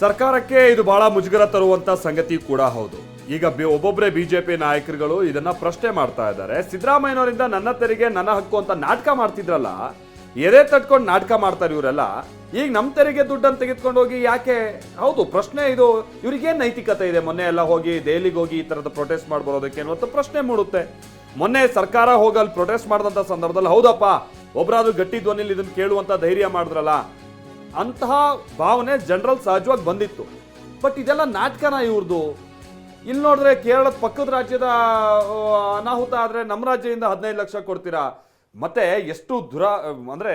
ಸರ್ಕಾರಕ್ಕೆ ಇದು ಬಹಳ ಮುಜುಗರ ತರುವಂತ ಸಂಗತಿ ಕೂಡ ಹೌದು. ಈಗ ಒಬ್ಬೊಬ್ಬರೇ ಬಿಜೆಪಿ ನಾಯಕರುಗಳು ಇದನ್ನ ಪ್ರಶ್ನೆ ಮಾಡ್ತಾ ಇದ್ದಾರೆ. ಸಿದ್ದರಾಮಯ್ಯನವರಿಂದ ನನ್ನ ತೆರಿಗೆ, ನನ್ನ ಹಕ್ಕು ಅಂತ ನಾಟಕ ಮಾಡ್ತಿದ್ರಲ್ಲ, ಎದೆ ತಟ್ಕೊಂಡು ನಾಟಕ ಮಾಡ್ತಾರೆ ಇವರೆಲ್ಲ. ಈಗ ನಮ್ಮ ತೆರಿಗೆ ದುಡ್ಡನ್ನು ತೆಗೆದುಕೊಂಡು ಹೋಗಿ ಯಾಕೆ? ಹೌದು, ಪ್ರಶ್ನೆ ಇದು. ಇವರಿಗೇನು ನೈತಿಕತೆ ಇದೆ? ಮೊನ್ನೆ ಎಲ್ಲ ಹೋಗಿ ದೆಹಲಿಗೆ ಹೋಗಿ ಈ ತರದ ಪ್ರೊಟೆಸ್ಟ್ ಮಾಡಿ ಬರೋದಕ್ಕೆ ಅನ್ನುವಂಥ ಪ್ರಶ್ನೆ ಮೂಡುತ್ತೆ. ಮೊನ್ನೆ ಸರ್ಕಾರ ಹೋಗಲ್ಲಿ ಪ್ರೊಟೆಸ್ಟ್ ಮಾಡಿದಂಥ ಸಂದರ್ಭದಲ್ಲಿ, ಹೌದಪ್ಪ ಒಬ್ಬರಾದ್ರೂ ಗಟ್ಟಿ ಧ್ವನಿಲಿ ಇದನ್ನ ಕೇಳುವಂತ ಧೈರ್ಯ ಮಾಡಿದ್ರಲ್ಲ ಅಂತಹ ಭಾವನೆ ಜನರಲ್ ಸಹಜವಾಗಿ ಬಂದಿತ್ತು. ಬಟ್ ಇದೆಲ್ಲ ನಾಟಕನ ಇವ್ರದ್ದು ಇಲ್ಲಿ ನೋಡಿದ್ರೆ ಕೇರಳದ ಪಕ್ಕದ ರಾಜ್ಯದ ಅನಾಹುತ ಆದರೆ ನಮ್ಮ ರಾಜ್ಯದಿಂದ ಹದಿನೈದು ಲಕ್ಷ ಕೊಡ್ತೀರಾ? ಮತ್ತೆ ಎಷ್ಟು ದುರ, ಅಂದರೆ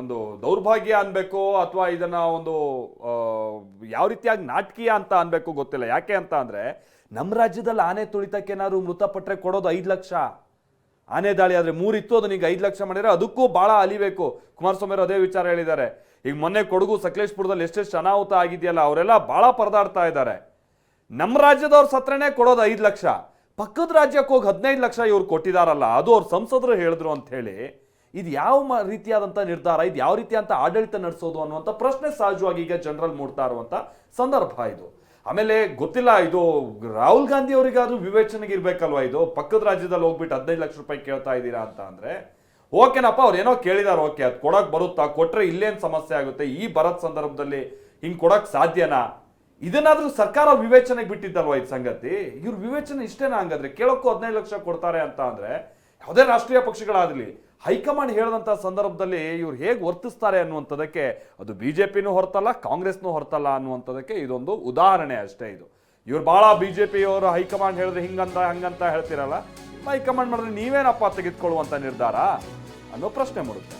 ಒಂದು ದೌರ್ಭಾಗ್ಯ ಅನ್ಬೇಕು ಅಥವಾ ಇದನ್ನ ಒಂದು ಯಾವ ರೀತಿಯಾಗಿ ನಾಟಕೀಯ ಅಂತ ಅನ್ಬೇಕು ಗೊತ್ತಿಲ್ಲ. ಯಾಕೆ ಅಂತ ಅಂದರೆ ನಮ್ಮ ರಾಜ್ಯದಲ್ಲಿ ಆನೆ ತುಳಿತಕ್ಕೆ ಏನಾದ್ರು ಮೃತಪಟ್ಟರೆ ಕೊಡೋದು ಐದು ಲಕ್ಷ. ಆನೆ ದಾಳಿ ಆದರೆ ಮೂರಿತ್ತು, ಅದನ್ನ ಈಗ ಐದು ಲಕ್ಷ ಮಾಡಿದರೆ ಅದಕ್ಕೂ ಭಾಳ ಅಲಿಬೇಕು. ಕುಮಾರಸ್ವಾಮಿ ಅವರು ಅದೇ ವಿಚಾರ ಹೇಳಿದ್ದಾರೆ. ಈಗ ಮೊನ್ನೆ ಕೊಡಗು ಸಕಲೇಶ್ಪುರದಲ್ಲಿ ಎಷ್ಟೆಷ್ಟು ಅನಾಹುತ ಆಗಿದೆಯಲ್ಲ, ಅವರೆಲ್ಲ ಭಾಳ ಪರದಾಡ್ತಾ ಇದ್ದಾರೆ. ನಮ್ಮ ರಾಜ್ಯದವ್ರ ಸತ್ರನೇ ಕೊಡೋದು ಐದು ಲಕ್ಷ. ಪಕ್ಕದ ರಾಜ್ಯಕ್ಕೆ ಹೋಗಿ ಹದಿನೈದು ಲಕ್ಷ ಇವ್ರು ಕೊಟ್ಟಿದಾರಲ್ಲ, ಅದು ಅವ್ರ ಸಂಸದರು ಹೇಳಿದ್ರು ಅಂತ ಹೇಳಿ, ಇದು ಯಾವ ರೀತಿಯಾದಂಥ ನಿರ್ಧಾರ, ಇದು ಯಾವ ರೀತಿಯಂಥ ಆಡಳಿತ ನಡೆಸೋದು ಅನ್ನುವಂಥ ಪ್ರಶ್ನೆ ಸಹಜವಾಗಿ ಈಗ ಜನರಲ್ ಮೂಡ್ತಾ ಇರುವಂಥ ಸಂದರ್ಭ ಇದು. ಆಮೇಲೆ ಗೊತ್ತಿಲ್ಲ, ಇದು ರಾಹುಲ್ ಗಾಂಧಿ ಅವರಿಗಾದ್ರೂ ವಿವೇಚನೆಗೆ ಇರಬೇಕಲ್ವಾ ಇದು? ಪಕ್ಕದ ರಾಜ್ಯದಲ್ಲಿ ಹೋಗ್ಬಿಟ್ಟು ಹದಿನೈದು ಲಕ್ಷ ರೂಪಾಯಿ ಕೇಳ್ತಾ ಇದ್ದೀರಾ ಅಂತ ಅಂದರೆ, ಓಕೆನಪ್ಪ, ಅವ್ರು ಏನೋ ಕೇಳಿದಾರೆ, ಓಕೆ, ಅದು ಕೊಡೋಕೆ ಬರುತ್ತಾ? ಕೊಟ್ಟರೆ ಇಲ್ಲೇನು ಸಮಸ್ಯೆ ಆಗುತ್ತೆ? ಈ ಬರತ್ ಸಂದರ್ಭದಲ್ಲಿ ಹಿಂಗೆ ಕೊಡೋಕೆ ಸಾಧ್ಯನಾ? ಇದನ್ನಾದ್ರೂ ಸರ್ಕಾರ ವಿವೇಚನೆಗೆ ಬಿಟ್ಟಿದ್ದಲ್ವಾ ಇದು ಸಂಗತಿ? ಇವ್ರ ವಿವೇಚನೆ ಇಷ್ಟೇನಾ ಹಂಗಾದ್ರೆ? ಕೇಳೋಕ್ಕೂ ಹದಿನೈದು ಲಕ್ಷ ಕೊಡ್ತಾರೆ ಅಂತ ಅಂದ್ರೆ ಯಾವುದೇ ರಾಷ್ಟ್ರೀಯ ಪಕ್ಷಗಳಾಗಲಿ, ಹೈಕಮಾಂಡ್ ಹೇಳಿದಂಥ ಸಂದರ್ಭದಲ್ಲಿ ಇವ್ರು ಹೇಗೆ ವರ್ತಿಸ್ತಾರೆ ಅನ್ನುವಂಥದ್ದಕ್ಕೆ ಅದು ಬಿ ಜೆ ಪಿನೂ ಹೊರತಲ್ಲ, ಕಾಂಗ್ರೆಸ್ನೂ ಹೊರತಲ್ಲ ಅನ್ನುವಂಥದ್ದಕ್ಕೆ ಇದೊಂದು ಉದಾಹರಣೆ ಅಷ್ಟೇ ಇದು. ಇವ್ರು ಭಾಳ ಬಿ ಜೆ ಪಿಯವರು ಹೈಕಮಾಂಡ್ ಹೇಳಿದ್ರೆ ಹಿಂಗಂತ, ಹಂಗಂತ ಹೇಳ್ತಿರಲ್ಲ, ಹೈಕಮಾಂಡ್ ಮಾಡಿದ್ರೆ ನೀವೇನಪ್ಪ ತೆಗೆದುಕೊಳ್ಳುವಂಥ ನಿರ್ಧಾರ ಅನ್ನೋ ಪ್ರಶ್ನೆ ಮೂಡುತ್ತೆ.